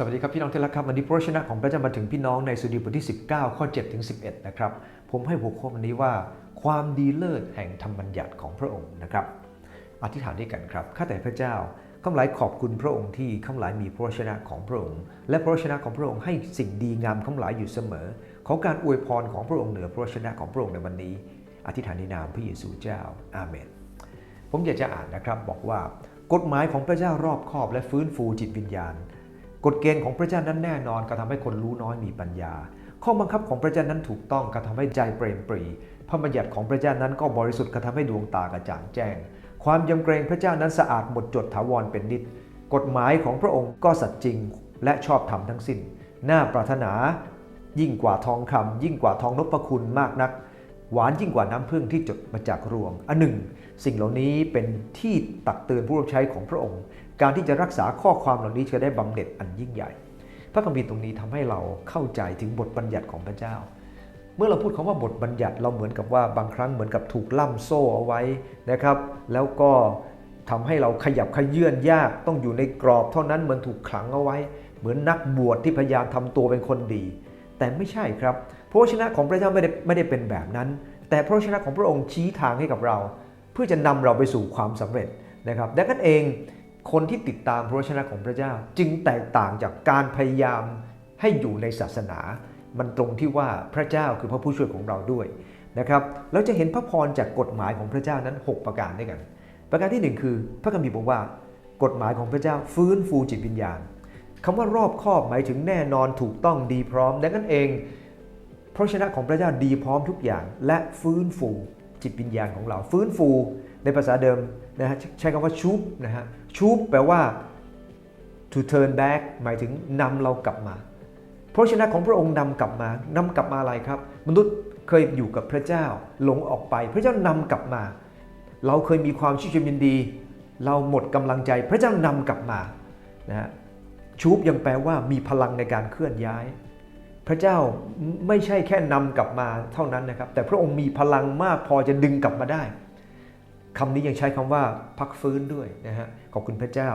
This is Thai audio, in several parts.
สวัสดีครับพี่น้องที่รักครับวันนี้พระชนะของพระเจ้ามาถึงพี่น้องในสุดีบทที่ 19 ข้อ7ถึง11 นะครับ ผมให้หัวข้อวันนี้ว่า ความดีเลิศแห่งธรรมบัญญัติของพระองค์นะครับ อธิษฐานด้วยกันครับข้าแต่พระเจ้าข้าหลายขอบคุณพระองค์ที่ข้าหลายมีพระชนะของพระองค์ และพระชนะของพระองค์ให้สิ่งดีงามข้าหลายอยู่เสมอ ขอการอวยพรของพระองค์เหนือพระชนะของพระองค์ในวันนี้ อธิษฐานในนามพระเยซูเจ้าอาเมน ผมอยากจะอ่านนะครับบอกว่ากฎหมายของพระเจ้ารอบคอบและฟื้นฟูจิตวิญญาณ กฎเกณฑ์ของพระเจ้านั้นแน่นอนกระทำให้คนรู้น้อยมีปัญญา ข้อบังคับของพระเจ้านั้นถูกต้องกระทำให้ใจเปรมปรีพระบัญญัติของพระเจ้านั้นก็บริสุทธิ์กระทำให้ดวงตากระจ่างแจ้ง ความยำเกรงพระเจ้านั้นสะอาดหมดจดถาวรเป็นนิด กฎหมายของพระองค์ก็สัตย์จริงและชอบธรรมทั้งสิ้น น่าปรารถนา ยิ่งกว่าทองคำยิ่งกว่าทองนพคุณมากนัก หวานยิ่งกว่าน้ำผึ้งที่จดมาจากรวง อันหนึ่ง สิ่งเหล่านี้เป็นที่ตักเตือนผู้รับใช้ของพระองค์ การที่จะรักษาข้อความเหล่านี้จะได้บำเหน็จอันยิ่งใหญ่ พระคัมภีร์ตรงนี้ทำให้เราเข้าใจถึงบทบัญญัติของพระเจ้า เมื่อเราพูดคำว่าบทบัญญัติเราเหมือนกับว่าบางครั้งเหมือนกับถูกล่ำโซ่เอาไว้นะครับ แล้วก็ทำให้เราขยับขยื่นยากต้องอยู่ในกรอบเท่านั้นเหมือนถูกขังเอาไว้ เหมือนนักบวชที่พยายามทำตัวเป็นคนดี แต่ไม่ใช่ครับพระวจนะของพระเจ้าไม่ได้ไม่ได้เป็นแบบนั้น แต่พระวจนะของพระองค์ชี้ทางให้กับเรา เพื่อจะนำเราไปสู่ความสำเร็จนะครับดังนั้นเองคนที่ติดตามพระวจนะของพระเจ้า จึงแตกต่างจากการพยายามให้อยู่ในศาสนา มันตรงที่ว่าพระเจ้าคือพระผู้ช่วยของเราด้วยนะครับเราจะเห็นพระพรจากกฎหมายของพระเจ้านั้น 6 ประการด้วยกัน ประการที่ 1 คือ พระคัมภีร์บอกว่ากฎหมายของพระเจ้าฟื้นฟูจิตวิญญาณ คำว่ารอบคอบหมายถึงแน่นอนถูกต้องดีพร้อม ดังนั้นเองพระชนะของพระเจ้าดีพร้อมทุกอย่าง และฟื้นฟูจิตวิญญาณของเรา ฟื้นฟูในภาษาเดิมนะฮะใช้คำว่าชูบนะฮะชูบแปลว่า to turn back หมายถึงนำเรากลับมาพระชนะของพระองค์นำกลับมานำกลับมาอะไรครับ มนุษย์เคยอยู่กับพระเจ้าหลงออกไป พระเจ้านำกลับมา เราเคยมีความชื่นชมยินดี เราหมดกำลังใจ พระเจ้านำกลับมานะฮะ ชูบยังแปลว่ามีพลังในการเคลื่อนย้าย พระเจ้าไม่ใช่แค่นำกลับมาเท่านั้นนะครับ แต่พระองค์มีพลังมากพอจะดึงกลับมาได้คำนี้ยังใช้คำว่าพักฟื้นด้วยนะฮะขอบคุณพระเจ้า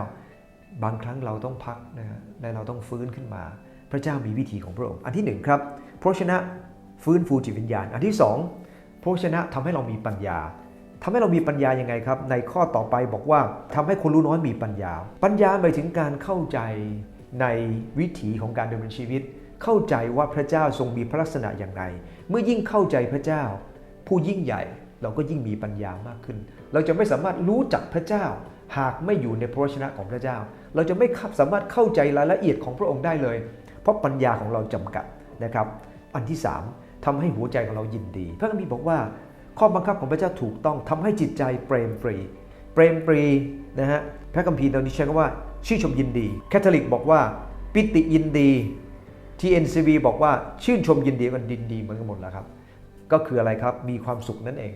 บางครั้งเราต้องพักนะฮะและเราต้องฟื้นขึ้นมา พระเจ้ามีวิธีของพระองค์ อันที่หนึ่งครับพระชนะฟื้นฟูจิตวิญญาณ อันที่สองพระชนะทำให้เรามีปัญญาทำให้เรามีปัญญายังไงครับ ในข้อต่อไปบอกว่าทำให้คนรู้น้อยมีปัญญา ปัญญาหมายถึงการเข้าใจ ในวิถีของการดำเนินชีวิต เข้าใจว่าพระเจ้าทรงมีพระลักษณะอย่างไร เมื่อยิ่งเข้าใจพระเจ้า ผู้ยิ่งใหญ่เราก็ยิ่งมีปัญญามากขึ้น เราจะไม่สามารถรู้จักพระเจ้า หากไม่อยู่ในพระวจนะของพระเจ้า เราจะไม่สามารถเข้าใจรายละเอียดของพระองค์ได้เลย เพราะปัญญาของเราจำกัดนะครับ อันที่ 3ทำให้หัวใจของเรายินดี พระคัมภีร์บอกว่า ข้อบังคับของพระเจ้าถูกต้องทำให้จิตใจเปรมปรี เปรมปรีนะฮะพระคัมภีร์ตอนนี้ใช้คำว่า ชื่นชมยินดีแคทอลิกบอกว่า ปิติยินดี TNCV บอกว่าชื่นชมยินดีกันดินดีเหมือนกันหมดแล้วครับ ก็คืออะไรครับมีความสุขนั่นเอง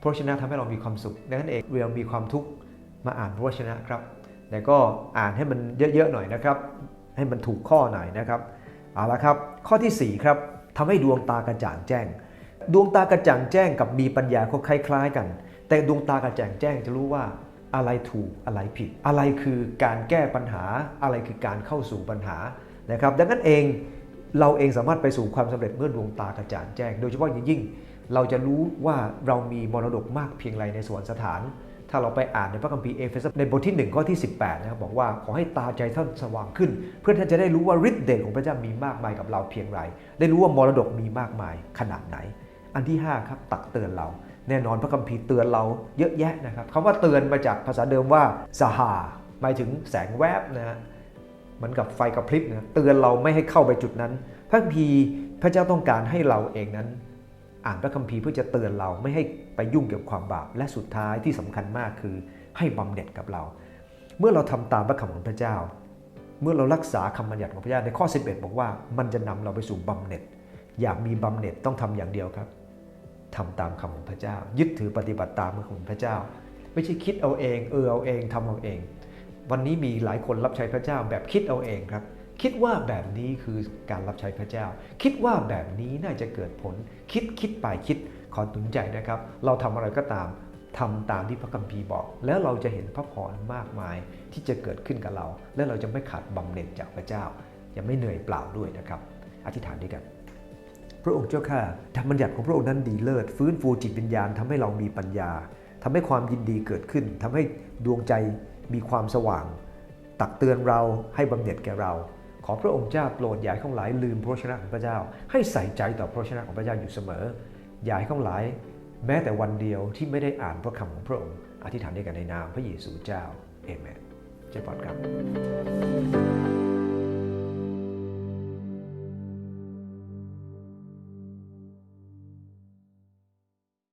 พระวจนะทำให้เรามีความสุขนั้นเองเรามีความทุกข์มาอ่านพระวจนะครับ แต่ก็อ่านให้มันเยอะๆหน่อยนะครับ ให้มันถูกข้อหน่อยนะครับเอาละครับ ข้อที่4ครับทำให้ดวงตากระจ่างแจ้ง ดวงตากระจ่างแจ้งกับมีปัญญาก็คล้ายๆกัน แต่ดวงตากระจ่างแจ้งจะรู้ว่าอะไรถูกอะไรผิด อะไรคือการแก้ปัญหาอะไรคือการเข้าสู่ปัญหานะครับดังนั้นเองเราเองสามารถไปสู่ความสำเร็จเมื่อดวงตากระจ่างแจ้ง โดยเฉพาะอย่างยิ่ง เราจะรู้ว่าเรามีมรดกมากเพียงไรในสวรรคสถาน ถ้าเราไปอ่านในพระคัมภีร์เอเฟซัสในบทที่1ข้อที่ 18นะครับบอกว่าขอให้ตาใจท่านสว่างขึ้น เพื่อท่านจะได้รู้ว่าฤทธิ์เดชของพระเจ้ามีมากมายกับเราเพียงไร ได้รู้ว่ามรดกมีมากมายขนาดไหน อันที่ 5 ครับ ตักเตือนเรา แน่นอนพระคัมภีร์เตือนเราเยอะแยะนะครับคำว่าเตือนมาจากภาษาเดิมว่าสหาหมายถึงแสงแวบนะฮะเหมือนกับไฟกระพริบนะเตือนเราไม่ให้เข้าไปจุดนั้น พระคัมภีร์พระเจ้าต้องการให้เราเองนั้น อ่านพระคัมภีร์เพื่อจะเตือนเราไม่ให้ไปยุ่งเกี่ยวกับความบาปและสุดท้ายที่สำคัญมากคือให้บำเหน็จกับเรา เมื่อเราทำตามพระคำของพระเจ้า เมื่อเรารักษาคำบัญญัติของพระเจ้าในข้อ 11 บอกว่ามันจะนำเราไปสู่บำเหน็จ อยากมีบำเหน็จต้องทำอย่างเดียวครับ ทำตามคำของพระเจ้า ยึดถือปฏิบัติตามคำของพระเจ้า ไม่ใช่คิดเอาเองเออเอาเองทำเอาเอง วันนี้มีหลายคนรับใช้พระเจ้าแบบคิดเอาเองครับ คิดว่าแบบนี้คือการรับใช้พระเจ้า คิดว่าแบบนี้น่าจะเกิดผล คิดคิดไปคิดขอตุนใจนะครับ เราทำอะไรก็ตามทำตามที่พระคัมภีร์บอก แล้วเราจะเห็นพระพรมากมายที่จะเกิดขึ้นกับเรา และเราจะไม่ขาดบำเหน็จจากพระเจ้ายังไม่เหนื่อยเปล่าด้วยนะครับ อธิษฐานด้วยกัน พระองค์เจ้าข้าธรรมบัญญัติของพระองค์นั้นดีเลิศ ฟื้นฟูจิตวิญญาณทำให้เรามีปัญญาทำให้ความยินดีเกิดขึ้นทำให้ดวงใจมีความสว่าง ตักเตือนเราให้บำเหน็จแก่เรา ขอพระองค์เจ้าโปรดอย่าให้ข้องหลายลืมพระวจนะของพระเจ้า ให้ใส่ใจต่อพระวจนะของพระเจ้าอยู่เสมอ อย่าให้ข้องหลาย แม้แต่วันเดียวที่ไม่ได้อ่านพระคำของพระองค์อธิษฐานด้วยกันในนามพระเยซูเจ้าเอเมนเจ้าพอดครับ